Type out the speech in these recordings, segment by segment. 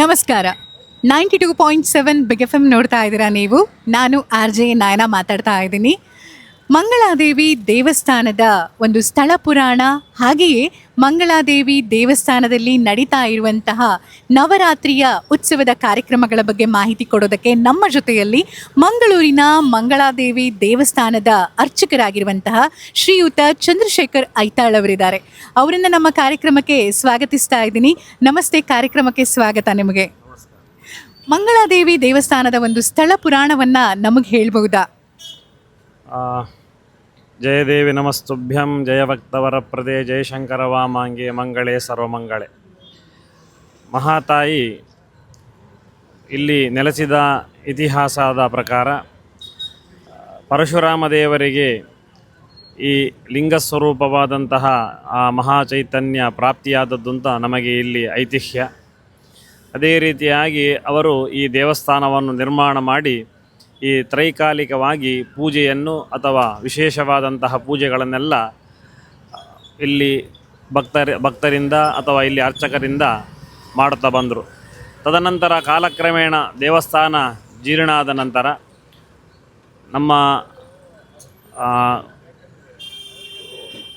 ನಮಸ್ಕಾರ. Ninety two point seven big F M ನೋಡ್ತಾ ಇದ್ದೀರಾ ನೀವು? ನಾನು ಆರ್ ಜೆ ನಾಯನ ಮಾತಾಡ್ತಾ ಇದ್ದೀನಿ. ಮಂಗಳಾದೇವಿ ದೇವಸ್ಥಾನದ ಒಂದು ಸ್ಥಳ ಪುರಾಣ ಹಾಗೆಯೇ ಮಂಗಳಾದೇವಿ ದೇವಸ್ಥಾನದಲ್ಲಿ ನಡೀತಾ ಇರುವಂತಹ ನವರಾತ್ರಿಯ ಉತ್ಸವದ ಕಾರ್ಯಕ್ರಮಗಳ ಬಗ್ಗೆ ಮಾಹಿತಿ ಕೊಡೋದಕ್ಕೆ ನಮ್ಮ ಜೊತೆಯಲ್ಲಿ ಮಂಗಳೂರಿನ ಮಂಗಳಾದೇವಿ ದೇವಸ್ಥಾನದ ಅರ್ಚಕರಾಗಿರುವಂತಹ ಶ್ರೀಯುತ ಚಂದ್ರಶೇಖರ್ ಐತಾಳ್ ಅವರಿದ್ದಾರೆ. ಅವರನ್ನು ನಮ್ಮ ಕಾರ್ಯಕ್ರಮಕ್ಕೆ ಸ್ವಾಗತಿಸ್ತಾ ಇದ್ದೀನಿ. ನಮಸ್ತೆ ಕಾರ್ಯಕ್ರಮಕ್ಕೆ ಸ್ವಾಗತ ನಿಮಗೆ. ಮಂಗಳಾದೇವಿ ದೇವಸ್ಥಾನದ ಒಂದು ಸ್ಥಳ ಪುರಾಣವನ್ನ ನಮಗೆ ಹೇಳ್ಬಹುದಾ? ಜಯದೇವಿ ನಮಸ್ತುಭ್ಯಂ ಜಯಭಕ್ತವರಪ್ರದೇ ಜಯಶಂಕರ ವಾಮಾಂಗೆ, ಮಂಗಳೇ ಸರ್ವಮಂಗಳೆ. ಮಹಾತಾಯಿ ಇಲ್ಲಿ ನೆಲೆಸಿದ ಇತಿಹಾಸದ ಪ್ರಕಾರ, ಪರಶುರಾಮ ದೇವರಿಗೆ ಈ ಲಿಂಗ ಸ್ವರೂಪವಾದಂತಹ ಆ ಮಹಾಚೈತನ್ಯ ಪ್ರಾಪ್ತಿಯಾದದ್ದು ಅಂತ ನಮಗೆ ಇಲ್ಲಿ ಐತಿಹ್ಯ. ಅದೇ ರೀತಿಯಾಗಿ ಅವರು ಈ ದೇವಸ್ಥಾನವನ್ನು ನಿರ್ಮಾಣ ಮಾಡಿ ಈ ತ್ರೈಕಾಲಿಕವಾಗಿ ಪೂಜೆಯನ್ನು ಅಥವಾ ವಿಶೇಷವಾದಂತಹ ಪೂಜೆಗಳನ್ನೆಲ್ಲ, ಇಲ್ಲಿ ಭಕ್ತರ, ಭಕ್ತರಿಂದ ಅಥವಾ ಇಲ್ಲಿ ಅರ್ಚಕರಿಂದ ಮಾಡುತ್ತಾ ಬಂದರು. ತದನಂತರ ಕಾಲಕ್ರಮೇಣ ದೇವಸ್ಥಾನ ಜೀರ್ಣ ಆದ ನಂತರ ನಮ್ಮ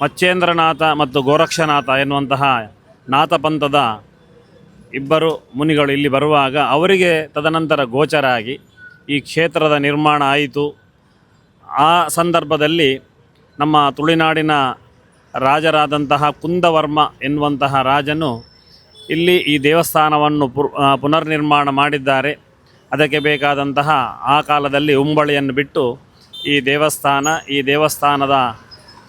ಮಚ್ಚೇಂದ್ರನಾಥ ಮತ್ತು ಗೋರಕ್ಷನಾಥ ಎನ್ನುವಂತಹ ನಾಥಪಂಥದ ಇಬ್ಬರು ಮುನಿಗಳು ಇಲ್ಲಿ ಬರುವಾಗ ಅವರಿಗೆ ತದನಂತರ ಗೋಚರ ಆಗಿ ಈ ಕ್ಷೇತ್ರದ ನಿರ್ಮಾಣ ಆಯಿತು. ಆ ಸಂದರ್ಭದಲ್ಲಿ ನಮ್ಮ ತುಳುನಾಡಿನ ರಾಜರಾದಂತಹ ಕುಂದವರ್ಮ ಎನ್ನುವಂತಹ ರಾಜನು ಇಲ್ಲಿ ಈ ದೇವಸ್ಥಾನವನ್ನು ಪುನರ್ನಿರ್ಮಾಣ ಮಾಡಿದ್ದಾರೆ. ಅದಕ್ಕೆ ಬೇಕಾದಂತಹ ಆ ಕಾಲದಲ್ಲಿ ಉಂಬಳಿಯನ್ನು ಬಿಟ್ಟು ಈ ದೇವಸ್ಥಾನ, ಈ ದೇವಸ್ಥಾನದ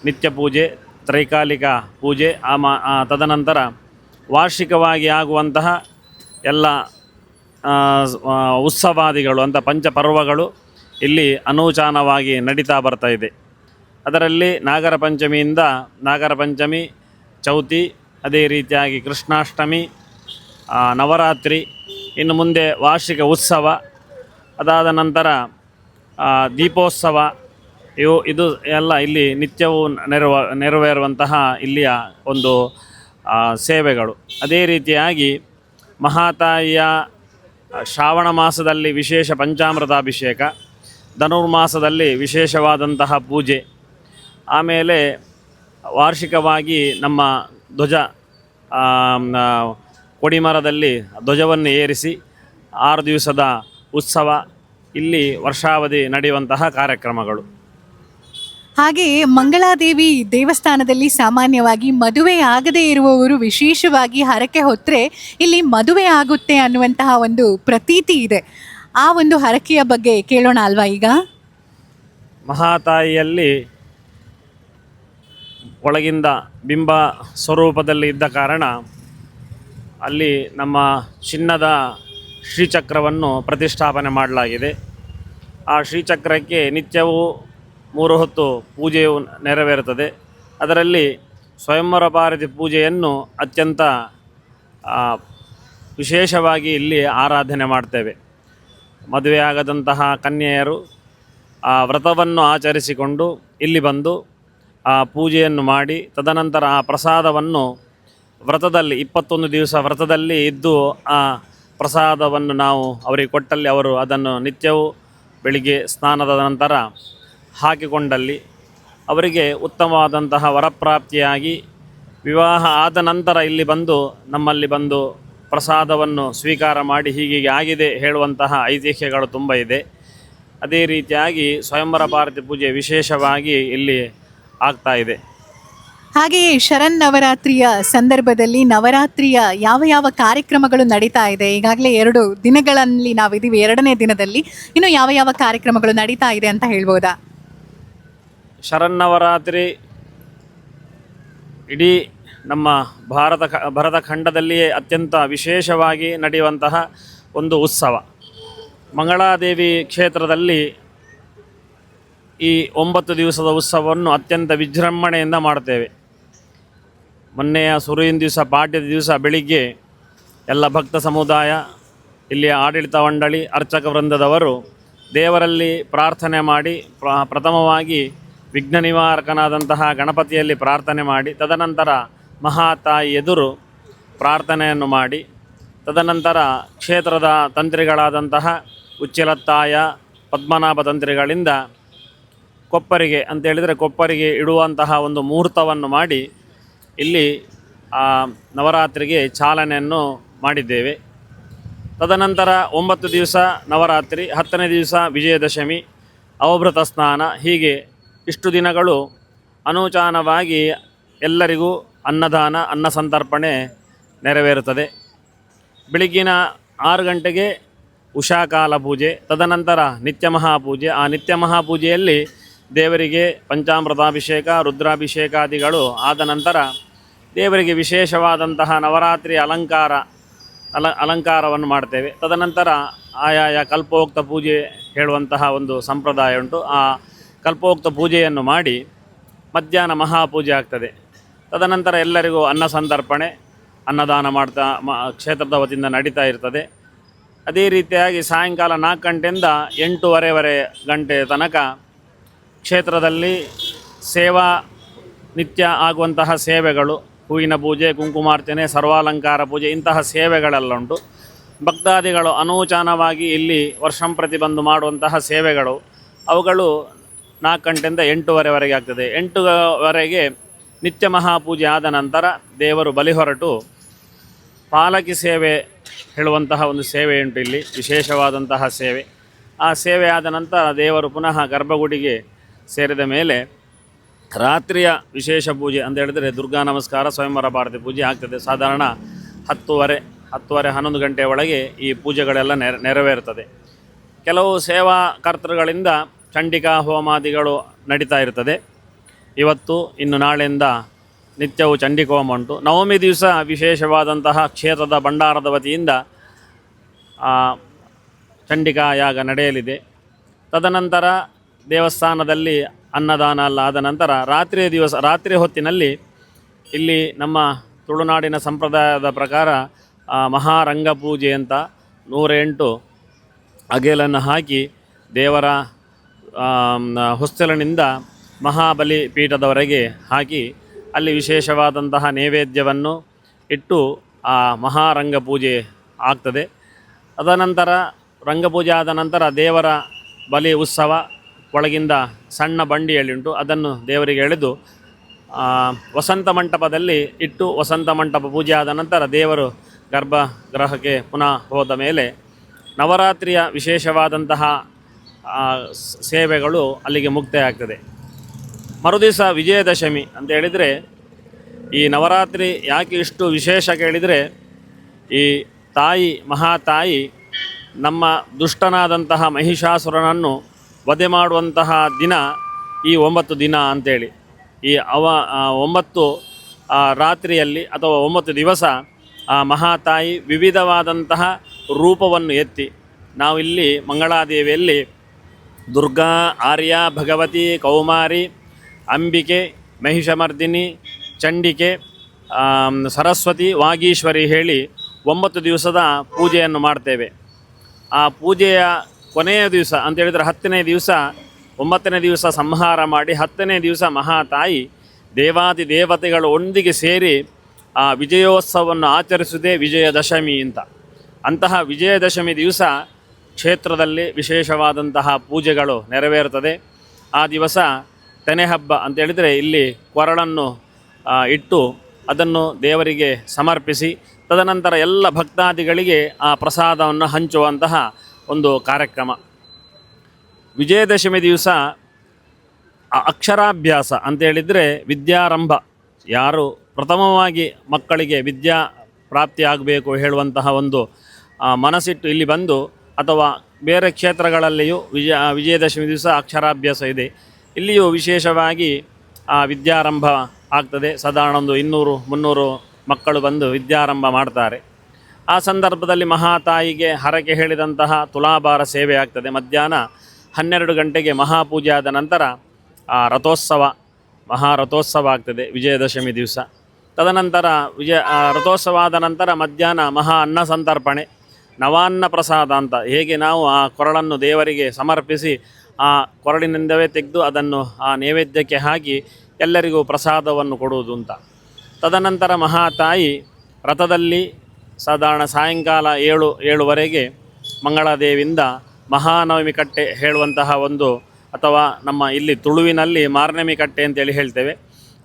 ನಿತ್ಯ ಪೂಜೆ, ತ್ರೈಕಾಲಿಕ ಪೂಜೆ, ಆ ಮಾ ತದನಂತರ ವಾರ್ಷಿಕವಾಗಿ ಆಗುವಂತಹ ಎಲ್ಲ ಉತ್ಸವಾದಿಗಳು ಅಂತ ಪಂಚಪರ್ವಗಳು ಇಲ್ಲಿ ಅನೂಚಾನವಾಗಿ ನಡೀತಾ ಬರ್ತಾ ಇದೆ. ಅದರಲ್ಲಿ ನಾಗರ ಪಂಚಮಿಯಿಂದ ನಾಗರ ಪಂಚಮಿ, ಚೌತಿ, ಅದೇ ರೀತಿಯಾಗಿ ಕೃಷ್ಣಾಷ್ಟಮಿ ನವರಾತ್ರಿ, ಇನ್ನು ಮುಂದೆ ವಾರ್ಷಿಕ ಉತ್ಸವ, ಅದಾದ ನಂತರ ದೀಪೋತ್ಸವ, ಇವು, ಇದು ಎಲ್ಲ ಇಲ್ಲಿ ನಿತ್ಯವೂ ನೆರವ, ನೆರವೇರುವಂತಹ ಇಲ್ಲಿಯ ಒಂದು ಸೇವೆಗಳು. ಅದೇ ರೀತಿಯಾಗಿ ಮಹಾತಾಯಿಯ ಶ್ರಾವಣ ಮಾಸದಲ್ಲಿ ವಿಶೇಷ ಪಂಚಾಮೃತಾಭಿಷೇಕ, ಧನುರ್ಮಾಸದಲ್ಲಿ ವಿಶೇಷವಾದಂತಹ ಪೂಜೆ, ಆಮೇಲೆ ವಾರ್ಷಿಕವಾಗಿ ನಮ್ಮ ಧ್ವಜ ಕೊಡಿಮರದಲ್ಲಿ ಧ್ವಜವನ್ನು ಏರಿಸಿ ಆರು ದಿವಸದ ಉತ್ಸವ, ಇಲ್ಲಿ ವರ್ಷಾವಧಿ ನಡೆಯುವಂತಹ ಕಾರ್ಯಕ್ರಮಗಳು. ಹಾಗೆಯೇ ಮಂಗಳಾದೇವಿ ದೇವಸ್ಥಾನದಲ್ಲಿ ಸಾಮಾನ್ಯವಾಗಿ ಮದುವೆ ಆಗದೇ ಇರುವವರು ವಿಶೇಷವಾಗಿ ಹರಕೆ ಹೊತ್ತರೆ ಇಲ್ಲಿ ಮದುವೆ ಆಗುತ್ತೆ ಅನ್ನುವಂತಹ ಒಂದು ಪ್ರತೀತಿ ಇದೆ. ಆ ಒಂದು ಹರಕೆಯ ಬಗ್ಗೆ ಕೇಳೋಣ ಅಲ್ವಾ ಈಗ? ಮಹಾತಾಯಿಯಲ್ಲಿ ಒಳಗಿಂದ ಬಿಂಬ ಸ್ವರೂಪದಲ್ಲಿ ಇದ್ದ ಕಾರಣ ಅಲ್ಲಿ ನಮ್ಮ ಚಿನ್ನದ ಶ್ರೀಚಕ್ರವನ್ನು ಪ್ರತಿಷ್ಠಾಪನೆ ಮಾಡಲಾಗಿದೆ. ಆ ಶ್ರೀಚಕ್ರಕ್ಕೆ ನಿತ್ಯವೂ ಮೂರು ಹೊತ್ತು ಪೂಜೆಯು ನೆರವೇರುತ್ತದೆ. ಅದರಲ್ಲಿ ಸ್ವಯಂವರ ಭಾರತಿ ಪೂಜೆಯನ್ನು ಅತ್ಯಂತ ವಿಶೇಷವಾಗಿ ಇಲ್ಲಿ ಆರಾಧನೆ ಮಾಡ್ತೇವೆ. ಮದುವೆಯಾಗದಂತಹ ಕನ್ಯೆಯರು ಆ ವ್ರತವನ್ನು ಆಚರಿಸಿಕೊಂಡು ಇಲ್ಲಿ ಬಂದು ಆ ಪೂಜೆಯನ್ನು ಮಾಡಿ, ತದನಂತರ ಆ ಪ್ರಸಾದವನ್ನು ವ್ರತದಲ್ಲಿ, ಇಪ್ಪತ್ತೊಂದು ದಿವಸ ವ್ರತದಲ್ಲಿ ಇದ್ದು ಆ ಪ್ರಸಾದವನ್ನು ನಾವು ಅವರಿಗೆ ಕೊಟ್ಟಲ್ಲಿ ಅವರು ಅದನ್ನು ನಿತ್ಯವೂ ಬೆಳಿಗ್ಗೆ ಸ್ನಾನದ ನಂತರ ಹಾಕಿಕೊಂಡಲ್ಲಿ ಅವರಿಗೆ ಉತ್ತಮವಾದಂತಹ ವರಪ್ರಾಪ್ತಿಯಾಗಿ ವಿವಾಹ ಆದ ನಂತರ ಇಲ್ಲಿ ಬಂದು ನಮ್ಮಲ್ಲಿ ಬಂದು ಪ್ರಸಾದವನ್ನು ಸ್ವೀಕಾರ ಮಾಡಿ ಹೀಗೀಗೆ ಆಗಿದೆ ಹೇಳುವಂತಹ ಐತಿಹ್ಯಗಳು ತುಂಬ ಇದೆ. ಅದೇ ರೀತಿಯಾಗಿ ಸ್ವಯಂವರ ಭಾರತಿ ಪೂಜೆ ವಿಶೇಷವಾಗಿ ಇಲ್ಲಿ ಆಗ್ತಾ ಇದೆ. ಹಾಗೆಯೇ ಶರನ್ ನವರಾತ್ರಿಯ ಸಂದರ್ಭದಲ್ಲಿ ನವರಾತ್ರಿಯ ಯಾವ ಯಾವ ಕಾರ್ಯಕ್ರಮಗಳು ನಡೀತಾ ಇದೆ? ಈಗಾಗಲೇ ಎರಡು ದಿನಗಳಲ್ಲಿ ನಾವಿದ್ದೀವಿ. ಎರಡನೇ ದಿನದಲ್ಲಿ ಇನ್ನು ಯಾವ ಯಾವ ಕಾರ್ಯಕ್ರಮಗಳು ನಡೀತಾ ಇದೆ ಅಂತ ಹೇಳ್ಬೋದಾ? ಶರನ್ನವರಾತ್ರಿ ಇಡೀ ನಮ್ಮ ಭಾರತ ಭರತ ಖಂಡದಲ್ಲಿಯೇ ಅತ್ಯಂತ ವಿಶೇಷವಾಗಿ ನಡೆಯುವಂತಹ ಒಂದು ಉತ್ಸವ. ಮಂಗಳಾದೇವಿ ಕ್ಷೇತ್ರದಲ್ಲಿ ಈ ಒಂಬತ್ತು ದಿವಸದ ಉತ್ಸವವನ್ನು ಅತ್ಯಂತ ವಿಜೃಂಭಣೆಯಿಂದ ಮಾಡ್ತೇವೆ ಮೊನ್ನೆಯ ಸುರುವಿನ ದಿವಸ ಪಾಠ್ಯದ ದಿವಸ ಬೆಳಿಗ್ಗೆ ಎಲ್ಲ ಭಕ್ತ ಸಮುದಾಯ, ಇಲ್ಲಿಯ ಆಡಳಿತ ಮಂಡಳಿ, ಅರ್ಚಕ ವೃಂದದವರು ದೇವರಲ್ಲಿ ಪ್ರಾರ್ಥನೆ ಮಾಡಿ ಪ್ರ- ಪ್ರಥಮವಾಗಿ ವಿಘ್ನ ನಿವಾರಕನಾದಂತಹ ಗಣಪತಿಯಲ್ಲಿ ಪ್ರಾರ್ಥನೆ ಮಾಡಿ, ತದನಂತರ ಮಹಾತಾಯಿ ಎದುರು ಪ್ರಾರ್ಥನೆಯನ್ನು ಮಾಡಿ, ತದನಂತರ ಕ್ಷೇತ್ರದ ತಂತ್ರಿಗಳಾದಂತಹ ಉಚ್ಚಿಲತ್ತಾಯ ಪದ್ಮನಾಭ ತಂತ್ರಿಗಳಿಂದ ಕೊಪ್ಪರಿಗೆ, ಅಂತೇಳಿದರೆ ಕೊಪ್ಪರಿಗೆ ಇಡುವಂತಹ ಒಂದು ಮುಹೂರ್ತವನ್ನು ಮಾಡಿ ಇಲ್ಲಿ ಆ ನವರಾತ್ರಿಗೆ ಚಾಲನೆಯನ್ನು ಮಾಡಿದ್ದೇವೆ. ತದನಂತರ ಒಂಬತ್ತು ದಿವಸ ನವರಾತ್ರಿ, ಹತ್ತನೇ ದಿವಸ ವಿಜಯದಶಮಿ, ಅವಭೃತ ಸ್ನಾನ, ಹೀಗೆ ಇಷ್ಟು ದಿನಗಳು ಅನೂಚಾನವಾಗಿ ಎಲ್ಲರಿಗೂ ಅನ್ನದಾನ, ಅನ್ನ ಸಂತರ್ಪಣೆ ನೆರವೇರುತ್ತದೆ. ಬೆಳಗ್ಗಿನ ಆರು ಗಂಟೆಗೆ ಉಷಾಕಾಲ ಪೂಜೆ, ತದನಂತರ ನಿತ್ಯ ಮಹಾಪೂಜೆ. ಆ ನಿತ್ಯ ಮಹಾಪೂಜೆಯಲ್ಲಿ ದೇವರಿಗೆ ಪಂಚಾಮೃತಾಭಿಷೇಕ, ರುದ್ರಾಭಿಷೇಕಾದಿಗಳು ಆದ ನಂತರ ದೇವರಿಗೆ ವಿಶೇಷವಾದಂತಹ ನವರಾತ್ರಿ ಅಲಂಕಾರ, ಅಲ, ಅಲಂಕಾರವನ್ನು ಮಾಡ್ತೇವೆ. ತದನಂತರ ಆಯಾಯ ಕಲ್ಪೋಕ್ತ ಪೂಜೆ ಹೇಳುವಂತಹ ಒಂದು ಸಂಪ್ರದಾಯ ಉಂಟು. ಆ ಕಲ್ಪೋಕ್ತ ಪೂಜೆಯನ್ನು ಮಾಡಿ ಮಧ್ಯಾಹ್ನ ಮಹಾಪೂಜೆ ಆಗ್ತದೆ. ತದನಂತರ ಎಲ್ಲರಿಗೂ ಅನ್ನ ಸಂತರ್ಪಣೆ, ಅನ್ನದಾನ ಮಾಡ್ತಾ, ಮ, ಕ್ಷೇತ್ರದ ವತಿಯಿಂದ ನಡೀತಾ ಇರ್ತದೆ. ಅದೇ ರೀತಿಯಾಗಿ ಸಾಯಂಕಾಲ ನಾಲ್ಕು ಗಂಟೆಯಿಂದ ಎಂಟೂವರೆವರೆ ಗಂಟೆ ತನಕ ಕ್ಷೇತ್ರದಲ್ಲಿ ಸೇವಾ, ನಿತ್ಯ ಆಗುವಂತಹ ಸೇವೆಗಳು, ಹೂವಿನ ಪೂಜೆ, ಕುಂಕುಮಾರ್ಚನೆ, ಸರ್ವಾಲಂಕಾರ ಪೂಜೆ ಇಂತಹ ಸೇವೆಗಳೆಲ್ಲ ಉಂಟು ಭಕ್ತಾದಿಗಳು ಅನೂಚಾನವಾಗಿ ಇಲ್ಲಿ ವರ್ಷಂಪ್ರತಿ ಬಂದು ಮಾಡುವಂತಹ ಸೇವೆಗಳು. ಅವುಗಳು ನಾಲ್ಕು ಗಂಟೆಯಿಂದ ಎಂಟೂವರೆವರೆಗೆ ಆಗ್ತದೆ. ಎಂಟುವರೆಗೆ ನಿತ್ಯ ಮಹಾಪೂಜೆ ಆದ ನಂತರ ದೇವರು ಬಲಿ ಹೊರಟು ಪಾಲಕಿ ಸೇವೆ ಹೇಳುವಂತಹ ಒಂದು ಸೇವೆ ಉಂಟು ಇಲ್ಲಿ, ವಿಶೇಷವಾದಂತಹ ಸೇವೆ. ಆ ಸೇವೆ ಆದ ನಂತರ ದೇವರು ಪುನಃ ಗರ್ಭಗುಡಿಗೆ ಸೇರಿದ ಮೇಲೆ ರಾತ್ರಿಯ ವಿಶೇಷ ಪೂಜೆ ಅಂತ ಹೇಳಿದರೆ ದುರ್ಗಾ ನಮಸ್ಕಾರ, ಸ್ವಯಂವರ ಭಾರತಿ ಪೂಜೆ ಆಗ್ತದೆ. ಸಾಧಾರಣ ಹತ್ತುವರೆ ಹತ್ತುವರೆ ಹನ್ನೊಂದು ಗಂಟೆಯ ಒಳಗೆ ಈ ಪೂಜೆಗಳೆಲ್ಲ ನೆರ ನೆರವೇರುತ್ತದೆ ಕೆಲವು ಸೇವಾ ಕರ್ತೃಗಳಿಂದ ಚಂಡಿಕಾ ಹೋಮಾದಿಗಳು ನಡೀತಾ ಇರ್ತದೆ. ಇವತ್ತು, ಇನ್ನು ನಾಳೆಯಿಂದ ನಿತ್ಯವೂ ಚಂಡಿಕೋಮ ಉಂಟು. ನವಮಿ ದಿವಸ ವಿಶೇಷವಾದಂತಹ ಕ್ಷೇತ್ರದ ಭಂಡಾರದ ವತಿಯಿಂದ ಚಂಡಿಕಾ ಯಾಗ ನಡೆಯಲಿದೆ. ತದನಂತರ ದೇವಸ್ಥಾನದಲ್ಲಿ ಅನ್ನದಾನ ಅಲ್ಲ ಆದ ನಂತರ ರಾತ್ರಿಯ ದಿವಸ, ರಾತ್ರಿ ಹೊತ್ತಿನಲ್ಲಿ ಇಲ್ಲಿ ನಮ್ಮ ತುಳುನಾಡಿನ ಸಂಪ್ರದಾಯದ ಪ್ರಕಾರ ಮಹಾರಂಗಪೂಜೆ ಮಹಾರಂಗ ಪೂಜೆ ಅಂತ ನೂರೆಂಟು ಅಗೇಲನ್ನು ಹಾಕಿ ದೇವರ ಹೊಸ್ತಿಲಿನಿಂದ ಮಹಾಬಲಿ ಪೀಠದವರೆಗೆ ಹಾಕಿ ಅಲ್ಲಿ ವಿಶೇಷವಾದಂತಹ ನೈವೇದ್ಯವನ್ನು ಇಟ್ಟು ಆ ಮಹಾರಂಗ ಪೂಜೆ ಆಗ್ತದೆ. ಅದನಂತರ ರಂಗಪೂಜೆ ಆದ ನಂತರ ದೇವರ ಬಲಿ ಉತ್ಸವ ಒಳಗಿಂದ ಸಣ್ಣ ಬಂಡಿಯಲ್ಲಿ ಉಂಟು. ಅದನ್ನು ದೇವರಿಗೆ ಎಳೆದು ವಸಂತ ಮಂಟಪದಲ್ಲಿ ಇಟ್ಟು ವಸಂತ ಮಂಟಪ ಪೂಜೆ ಆದ ನಂತರ ದೇವರು ಗರ್ಭಗೃಹಕ್ಕೆ ಪುನಃ ಹೋದ ಮೇಲೆ ನವರಾತ್ರಿಯ ವಿಶೇಷವಾದಂತಹ ಸೇವೆಗಳು ಅಲ್ಲಿಗೆ ಮುಕ್ತಾಯ ಮರುದಿವಸ ವಿಜಯದಶಮಿ ಅಂತ ಹೇಳಿದರೆ, ಈ ನವರಾತ್ರಿ ಯಾಕೆ ಇಷ್ಟು ವಿಶೇಷ ಕೇಳಿದರೆ, ಈ ತಾಯಿ ಮಹಾತಾಯಿ ನಮ್ಮ ದುಷ್ಟನಾದಂತಹ ಮಹಿಷಾಸುರನನ್ನು ವಧೆ ಮಾಡುವಂತಹ ದಿನ ಈ ಒಂಬತ್ತು ದಿನ ಅಂತೇಳಿ. ಈ ಅವ ಒಂಬತ್ತು ರಾತ್ರಿಯಲ್ಲಿ ಅಥವಾ ಒಂಬತ್ತು ದಿವಸ ಆ ಮಹಾತಾಯಿ ವಿವಿಧವಾದಂತಹ ರೂಪವನ್ನು ಎತ್ತಿ, ನಾವಿಲ್ಲಿ ಮಂಗಳಾದೇವಿಯಲ್ಲಿ ದುರ್ಗಾ, ಆರ್ಯ, ಭಗವತಿ, ಕೌಮಾರಿ, ಅಂಬಿಕೆ, ಮಹಿಷಮರ್ದಿನಿ, ಚಂಡಿಕೆ ಸರಸ್ವತಿ, ವಾಗೀಶ್ವರಿ ಹೇಳಿ ಒಂಬತ್ತು ದಿವಸದ ಪೂಜೆಯನ್ನು ಮಾಡ್ತೇವೆ. ಆ ಪೂಜೆಯ ಕೊನೆಯ ದಿವಸ ಅಂತ ಹೇಳಿದರೆ ಹತ್ತನೇ ದಿವಸ, ಒಂಬತ್ತನೇ ದಿವಸ ಸಂಹಾರ ಮಾಡಿ ಹತ್ತನೇ ದಿವಸ ಮಹಾತಾಯಿ ದೇವಾದಿ ದೇವತೆಗಳು ಒಂದಿಗೆ ಸೇರಿ ಆ ವಿಜಯೋತ್ಸವವನ್ನು ಆಚರಿಸುವುದೇ ವಿಜಯದಶಮಿ ಅಂತ. ಅಂತಹ ವಿಜಯದಶಮಿ ದಿವಸ ಕ್ಷೇತ್ರದಲ್ಲಿ ವಿಶೇಷವಾದಂತಹ ಪೂಜೆಗಳು ನೆರವೇರುತ್ತದೆ. ಆ ದಿವಸ ತೆನೆ ಹಬ್ಬ ಅಂತ ಹೇಳಿದರೆ ಇಲ್ಲಿ ಕೊರಳನ್ನು ಇಟ್ಟು ಅದನ್ನು ದೇವರಿಗೆ ಸಮರ್ಪಿಸಿ, ತದನಂತರ ಎಲ್ಲ ಭಕ್ತಾದಿಗಳಿಗೆ ಆ ಪ್ರಸಾದವನ್ನು ಹಂಚುವಂತಹ ಒಂದು ಕಾರ್ಯಕ್ರಮ. ವಿಜಯದಶಮಿ ದಿವಸ ಅಕ್ಷರಾಭ್ಯಾಸ ಅಂತ ಹೇಳಿದರೆ ವಿದ್ಯಾರಂಭ. ಯಾರು ಪ್ರಥಮವಾಗಿ ಮಕ್ಕಳಿಗೆ ವಿದ್ಯಾ ಪ್ರಾಪ್ತಿಯಾಗಬೇಕು ಹೇಳುವಂತಹ ಒಂದು ಮನಸ್ಸಿಟ್ಟು ಇಲ್ಲಿ ಬಂದು ಅಥವಾ ಬೇರೆ ಕ್ಷೇತ್ರಗಳಲ್ಲಿಯೂ ವಿಜಯ ವಿಜಯದಶಮಿ ದಿವಸ ಅಕ್ಷರಾಭ್ಯಾಸ ಇದೆ. ಇಲ್ಲಿಯೂ ವಿಶೇಷವಾಗಿ, ಆ, ವಿದ್ಯಾರಂಭ ಆಗ್ತದೆ. ಸಾಧಾರಣ ಒಂದು ಇನ್ನೂರು, ಮುನ್ನೂರು ಮಕ್ಕಳು ಬಂದು ವಿದ್ಯಾರಂಭ ಮಾಡ್ತಾರೆ. ಆ ಸಂದರ್ಭದಲ್ಲಿ ಮಹಾತಾಯಿಗೆ ಹರಕೆ ಹೇಳಿದಂತಹ ತುಲಾಭಾರ ಸೇವೆ ಆಗ್ತದೆ. ಮಧ್ಯಾಹ್ನ ಹನ್ನೆರಡು ಗಂಟೆಗೆ ಮಹಾಪೂಜೆ ಆದ ನಂತರ, ಆ, ರಥೋತ್ಸವ, ಮಹಾರಥೋತ್ಸವ ಆಗ್ತದೆ ವಿಜಯದಶಮಿ ದಿವಸ. ತದನಂತರ ವಿಜಯ ರಥೋತ್ಸವ ಆದ ನಂತರ ಮಧ್ಯಾಹ್ನ ಮಹಾ ಅನ್ನ ಸಂತರ್ಪಣೆ. ನವಾನ್ನ ಪ್ರಸಾದ ಅಂತ. ಹೇಗೆ ನಾವು ಆ ಕೊರಳನ್ನು ದೇವರಿಗೆ ಸಮರ್ಪಿಸಿ ಆ ಕೊರಳಿನಿಂದವೇ ತೆಗೆದು ಅದನ್ನು ಆ ನೈವೇದ್ಯಕ್ಕೆ ಹಾಕಿ ಎಲ್ಲರಿಗೂ ಪ್ರಸಾದವನ್ನು ಕೊಡುವುದು ಅಂತ. ತದನಂತರ ಮಹಾತಾಯಿ ರಥದಲ್ಲಿ ಸಾಧಾರಣ ಸಾಯಂಕಾಲ ಏಳು, ಏಳುವರೆಗೆ ಮಂಗಳಾದೇವಿಯಿಂದ ಮಹಾನವಮಿ ಕಟ್ಟೆ ಹೇಳುವಂತಹ ಒಂದು ಅಥವಾ ನಮ್ಮ ಇಲ್ಲಿ ತುಳುವಿನಲ್ಲಿ ಮಾರ್ನಮಿ ಕಟ್ಟೆ ಅಂತೇಳಿ ಹೇಳ್ತೇವೆ.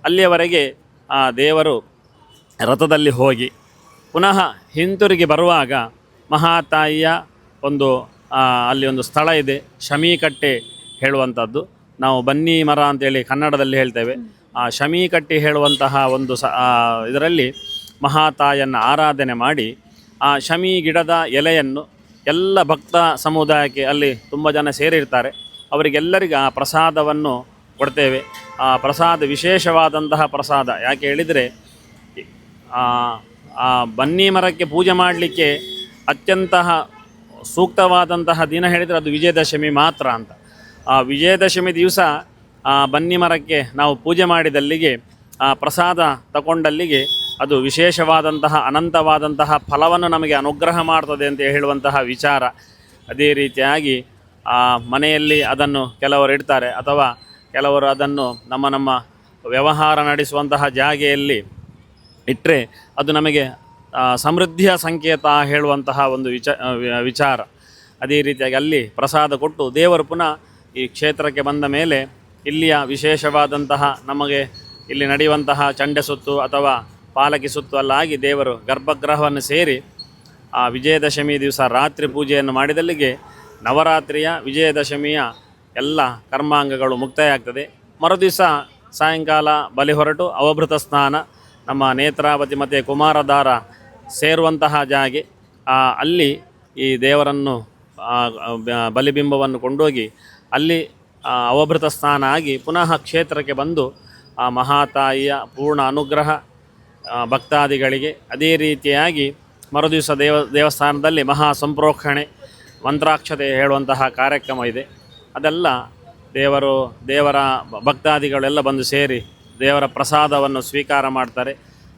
ಅಲ್ಲಿಯವರೆಗೆ ಆ ದೇವರು ರಥದಲ್ಲಿ ಹೋಗಿ ಪುನಃ ಹಿಂತಿರುಗಿ ಬರುವಾಗ ಮಹಾತಾಯಿಯ ಒಂದು ಅಲ್ಲಿ ಒಂದು ಸ್ಥಳ ಇದೆ. ಶಮೀಕಟ್ಟೆ ಹೇಳುವಂಥದ್ದು. ನಾವು ಬನ್ನಿ ಮರ ಅಂತೇಳಿ ಕನ್ನಡದಲ್ಲಿ ಹೇಳ್ತೇವೆ. ಆ ಶಮೀಕಟ್ಟೆ ಹೇಳುವಂತಹ ಒಂದು ಸ ಇದರಲ್ಲಿ ಮಹಾತಾಯನ್ನು ಆರಾಧನೆ ಮಾಡಿ, ಆ ಶಮಿ ಗಿಡದ ಎಲೆಯನ್ನು ಎಲ್ಲ ಭಕ್ತ ಸಮುದಾಯಕ್ಕೆ ಅಲ್ಲಿ ತುಂಬ ಜನ ಸೇರಿರ್ತಾರೆ. ಅವರಿಗೆಲ್ಲರಿಗೂ ಆ ಪ್ರಸಾದವನ್ನು ಕೊಡ್ತೇವೆ. ಆ ಪ್ರಸಾದ, ವಿಶೇಷವಾದಂತಹ ಪ್ರಸಾದ. ಯಾಕೆ ಹೇಳಿದರೆ ಆ ಬನ್ನಿ ಮರಕ್ಕೆ ಪೂಜೆ ಮಾಡಲಿಕ್ಕೆ ಅತ್ಯಂತ ಸೂಕ್ತವಾದಂತಹ ದಿನ ಹೇಳಿದರೆ ಅದು ವಿಜಯದಶಮಿ ಮಾತ್ರ ಅಂತ. ಆ ವಿಜಯದಶಮಿ ದಿವಸ ಬನ್ನಿ ಮರಕ್ಕೆ ನಾವು ಪೂಜೆ ಮಾಡಿದಲ್ಲಿಗೆ, ಆ ಪ್ರಸಾದ ತಗೊಂಡಲ್ಲಿಗೆ ಅದು ವಿಶೇಷವಾದಂತಹ, ಅನಂತವಾದಂತಹ ಫಲವನ್ನು ನಮಗೆ ಅನುಗ್ರಹ ಮಾಡ್ತದೆ ಅಂತ ಹೇಳುವಂತಹ ವಿಚಾರ. ಅದೇ ರೀತಿಯಾಗಿ, ಆ ಮನೆಯಲ್ಲಿ ಅದನ್ನು ಕೆಲವರು ಇಡ್ತಾರೆ. ಅಥವಾ ಕೆಲವರು ಅದನ್ನು ನಮ್ಮ ನಮ್ಮ ವ್ಯವಹಾರ ನಡೆಸುವಂತಹ ಜಾಗೆಯಲ್ಲಿ ಇಟ್ಟರೆ ಅದು ನಮಗೆ ಸಮೃದ್ಧಿಯ ಸಂಕೇತ ಹೇಳುವಂತಹ ಒಂದು ವಿಚ ವಿಚಾರ. ಅದೇ ರೀತಿಯಾಗಿ ಅಲ್ಲಿ ಪ್ರಸಾದ ಕೊಟ್ಟು ದೇವರು ಪುನಃ ಈ ಕ್ಷೇತ್ರಕ್ಕೆ ಬಂದ ಮೇಲೆ ಇಲ್ಲಿಯ ವಿಶೇಷವಾದಂತಹ ನಮಗೆ ಇಲ್ಲಿ ನಡೆಯುವಂತಹ ಚಂಡೆ ಸುತ್ತು ಅಥವಾ ಪಾಲಕಿ ಸುತ್ತು ಅಲ್ಲ ಆಗಿ ದೇವರು ಗರ್ಭಗೃಹವನ್ನು ಸೇರಿ ಆ ವಿಜಯದಶಮಿ ದಿವಸ ರಾತ್ರಿ ಪೂಜೆಯನ್ನು ಮಾಡಿದಲ್ಲಿಗೆ ನವರಾತ್ರಿಯ ವಿಜಯದಶಮಿಯ ಎಲ್ಲ ಕರ್ಮಾಂಗಗಳು ಮುಕ್ತಾಯ ಆಗ್ತದೆ ಮರುದಿವಸ ಸಾಯಂಕಾಲ ಬಲಿ ಹೊರಟು ಅವಭೃತ ಸ್ನಾನ ನಮ್ಮ ನೇತ್ರಾವತಿ ಮತ್ತು ಕುಮಾರಧಾರ ಸೇರುವಂತಹ ಜಾಗೆ ಅಲ್ಲಿ ಈ ದೇವರನ್ನು ಬಲಿಬಿಂಬವನ್ನು ಕೊಂಡೋಗಿ ಅಲ್ಲಿ ಅವಭೃತ ಸ್ನಾನ ಆಗಿ ಪುನಃ ಕ್ಷೇತ್ರಕ್ಕೆ ಬಂದು, ಆ, ಮಹಾತಾಯಿಯ ಪೂರ್ಣ ಅನುಗ್ರಹ ಭಕ್ತಾದಿಗಳಿಗೆ ಅದೇ ರೀತಿಯಾಗಿ ಮರುದಿವಸ ದೇವ, ದೇವಸ್ಥಾನದಲ್ಲಿ ಮಹಾ ಸಂಪ್ರೋಕ್ಷಣೆ ಮಂತ್ರಾಕ್ಷತೆ ಹೇಳುವಂತಹ ಕಾರ್ಯಕ್ರಮ ಇದೆ. ಅದೆಲ್ಲ ದೇವರು, ದೇವರ ಭಕ್ತಾದಿಗಳೆಲ್ಲ ಬಂದು ಸೇರಿ ದೇವರ ಪ್ರಸಾದವನ್ನು ಸ್ವೀಕಾರ ಮಾಡ್ತಾರೆ.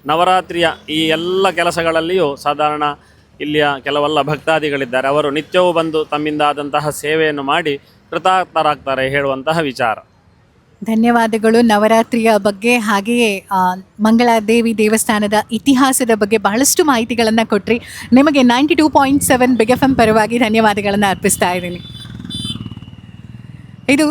ನವರಾತ್ರಿಯ ಈ ಎಲ್ಲ ಕೆಲಸಗಳಲ್ಲಿಯೂ ಸಾಧಾರಣ ಇಲ್ಲಿಯ ಕೆಲವೆಲ್ಲ ಭಕ್ತಾದಿಗಳಿದ್ದಾರೆ. ಅವರು ನಿತ್ಯವೂ ಬಂದು ತಮ್ಮಿಂದಾದಂತಹ ಸೇವೆಯನ್ನು ಮಾಡಿ ಕೃತಾರ್ಥರಾಗ್ತಾರೆ ಹೇಳುವಂತಹ ವಿಚಾರ. ಧನ್ಯವಾದಗಳು. ನವರಾತ್ರಿಯ ಬಗ್ಗೆ ಹಾಗೆಯೇ ಮಂಗಳಾದೇವಿ ದೇವಸ್ಥಾನದ ಇತಿಹಾಸದ ಬಗ್ಗೆ ಬಹಳಷ್ಟು ಮಾಹಿತಿಗಳನ್ನು ಕೊಟ್ರಿ. ನಿಮಗೆ ninety two point seven big M ಪರವಾಗಿ ಧನ್ಯವಾದಗಳನ್ನು ಅರ್ಪಿಸ್ತಾ ಇದ್ದೀನಿ. ಇದು